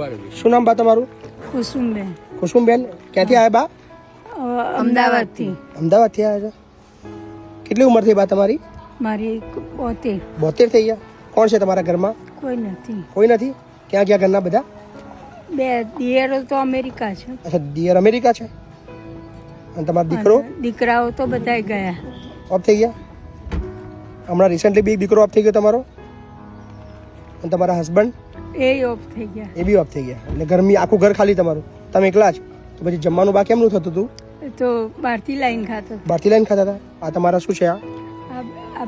ઊભા રહેજો શું નામ બા તમારું કુસુમબેન કુસુમબેન ક્યાંથી આવ્યા બા અમદાવાદથી અમદાવાદથી આવ્યા છો કેટલી ઉંમર થઈ બા તમારી મારી પોતે બોતેર થઈ ગયા કોણ છે તમારા ઘરમાં કોઈ નથી કોઈ નથી ક્યાં ક્યાં ઘરના બધા બે દિયરો તો અમેરિકા છે અચ્છા દિયર અમેરિકા છે અને તમારો દીકરો? અને દીકરાઓ તો બધા ગયા. ઓફ થઈ ગયા? હમણાં રિસેન્ટલી બી એક દીકરો ઓફ થઈ ગયો તમારો? અને તમારા હસબન્ડ એ ઓફ થઈ ગયા. એ બી ઓફ થઈ ગયા. એટલે ગરમી આખું ઘર ખાલી તમારું. તમે એકલા જ? તો પછી જમવાનું બા કેમનું થતું હતું? તો બહારથી લાઈન ખાતો. બહારથી લઈને ખાતા હતા? આ તમારા શું છે આ?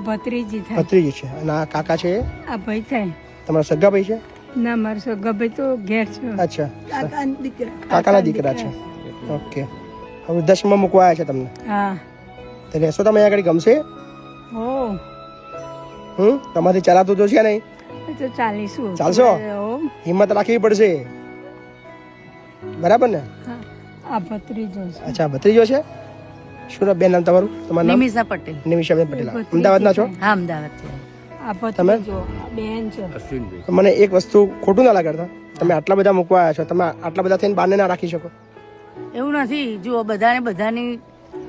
ભત્રીજી થાય. ભત્રીજી છે. અને આ કાકા છે આ ભાઈ થાય. તમારા સગા ભાઈ છે? ના મારા સગા ભાઈ તો ઘેર છે. અચ્છા. કાકાના દીકરા. કાકાના દીકરા છે. ઓકે. હવે દસમાં મૂકવા આવ્યા છે તમને. હા. તો રહેશો તમે અહીંયા આગળ ગમશે? હો. હમ? તમારી ચલાતું તો છે નહીં? તો ચાલીશું. ચાલશો? હિંમત રાખવી પડશે. બરાબર ને? આ ભત્રીજો છે. અચ્છા ભત્રીજો છે? શું નામ? બેન નામ તમારું? તમારું નામ? નિમિષા પટેલ. નિમિષાબેન પટેલ. અમદાવાદના છો? હા અમદાવાદ તમે? ભત્રીજો બેન છો. મને એક વસ્તુ ખોટું ના લાગતા તમે આટલા બધા મૂકવા આવ્યા છો તમે આટલા બધા થઈને બાને ના રાખી શકો. એવું નથી. જુઓ બધાને બધાની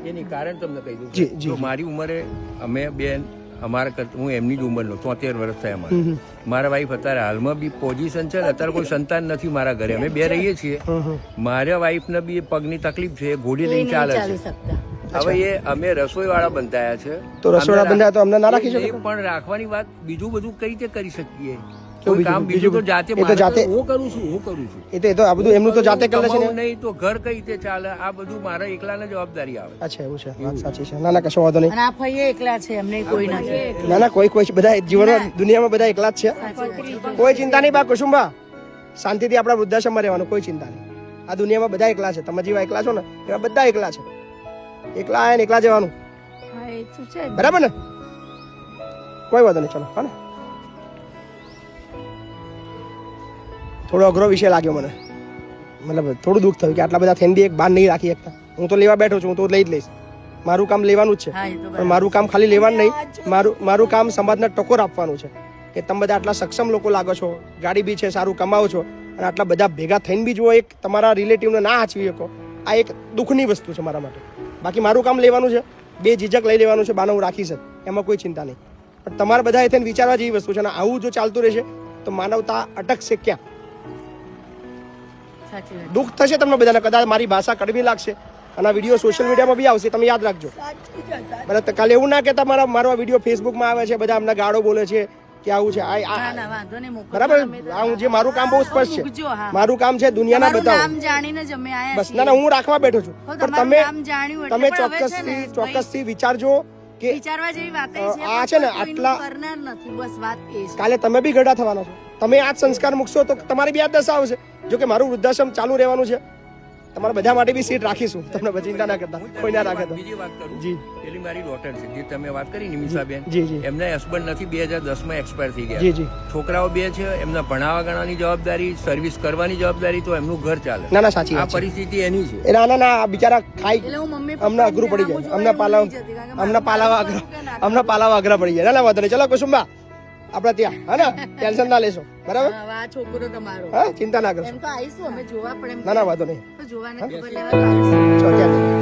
એની કારણ તમને કહી દઉં જી, જી, જો. મારી ઉંમરે અમે બેન અમારા કરતા હું એમની જ ઉંમરનો તોતેર વર્ષ થયા મારા મારા વાઈફ અત્યારે હાલમાં બી પોઝિશન છે અત્યારે કોઈ સંતાન નથી મારા ઘરે. અમે બે રહીએ છીએ. મારા વાઈફને બી પગની તકલીફ છે ઘોડી લઈને ચાલે છે. હવે એ અમે રસોઈ વાળા બંધાયા છે. તો રસોડા બંધાયા તો અમને ના રાખી એ શકો પણ રાખવાની વાત બીજું બધું કઈ રીતે કરી શકીએ? કામ બીજું? તો જાતે એ તો જાતે- હું કરું છું હું કરું છું. એ તો એ તો આ બધું એમનું તો જાતે કરે છે નહીં તો ઘર કઈ રીતે ચાલે? આ બધું મારા એકલાને જવાબદારી આવે. અચ્છા એવું છે. વાત સાચી છે. ના ના કશો વાંધો નહીં. અને આ ફઈએ એકલા છે એમને કોઈ નથી. ના ના કોઈ કોઈ બધા જીવનમાં દુનિયામાં બધા એકલા જ છે. કોઈ ચિંતા નહીં બા કુસુંબા. શાંતિથી આપણા વૃદ્ધાશ્રમમાં રહેવાનું કોઈ ચિંતા નહીં. આ દુનિયામાં બધા એકલા છે. તમે જેવા એકલા છો ને એવા બધા એકલા છે. એકલા આયા ને એકલા જવાનું. બરાબર ને? કોઈ વાંધો નહીં ચલો હા ને થોડો અઘરો વિષય લાગ્યો મને. મતલબ થોડું દુઃખ થયું કે આટલા બધા થઈને બી એક બાર નહીં રાખી શકતા. હું તો લેવા બેઠો છું હું તો લઈ જ લઈશ. મારું કામ લેવાનું જ છે. પણ મારું કામ ખાલી લેવાનું નહીં. મારું મારું કામ સમાજને ટકોર આપવાનું છે. કે તમે બધા આટલા સક્ષમ લોકો લાગો છો ગાડી બી છે સારું કમાવો છો અને આટલા બધા ભેગા થઈને બી જો એક તમારા રિલેટિવને ના હાચવી શકો. આ એક દુઃખની વસ્તુ છે મારા માટે. બાકી મારું કામ લેવાનું છે. બે જીજક લઈ લેવાનું છે બાને હું રાખીશ એમાં કોઈ ચિંતા નહીં. પણ તમારે બધા થઈને વિચારવા જેવી વસ્તુ છે અને આવું જો ચાલતું રહેશે તો માનવતા અટકશે ક્યાં? દુઃખ થશે તમને બધાને કદાચ મારી ભાષા કડવી લાગશે. અને આ વીડિયો સોશિયલ મીડિયામાં બી આવશે તમે યાદ રાખજો. બરાબર કાલે એવું ના કહેતા મારા મારો આ વીડિયો ફેસબુકમાં આવે છે બધા અમને ગાળો બોલે છે કે આવું છે? બરાબર? હું જે મારું કામ બહુ સ્પષ્ટ છે. મારું કામ છે દુનિયાના બતાવો. બસ ના ના હું રાખવા બેઠો છું. પણ તમે તમે ચોક્કસ ચોક્કસથી ચોક્કસથી વિચારજો કે વિચારવા જેવી વાત આ છે ને આટલા- કાલે તમે બી ગઢા થવાના છો. તમે આ જ સંસ્કાર મૂકશો તો તમારી બી આ દશા આવશે. જો કે મારું વૃદ્ધાશ્રમ ચાલુ રહેવાનું છે. તમારા બધા માટે બી સીટ રાખીશું. તમને ચિંતા ના કરતા. કોઈ ના રાખે તો. બીજી વાત કરું. જી. પેલી મારી ડોટર છે જે તમે વાત કરી નિમિષાબેન જી, જી. એમના હસબન્ડ નથી બે હજાર દસમાં એક્સપાયર થઈ ગયા. જી છોકરાઓ બે છે એમના ભણાવા ગણાની જવાબદારી સર્વિસ કરવાની જવાબદારી તો એમનું ઘર ચાલે. ના ના સાચી આ પરિસ્થિતિ એની છે. ના ના ના બિચારા ખાઈ એટલે હું મમ્મી અમને અઘરું પડી જાય અમને પાલાવ અમને પાલાવા અઘરા અમને પાલાવા અઘરા પડી જાય ના ના વાંધો નહીં. ચલો કુસુંબા આપણે ત્યાં. હા ને? ટેન્શન ના લેશો. બરાબર? આ છોકરો તમારો. હા ચિંતા ના કરશો. એમ તો આવીશું અમે જોવા પણ ના ના વાંધો નહીં. જોવાને ખબર લેવા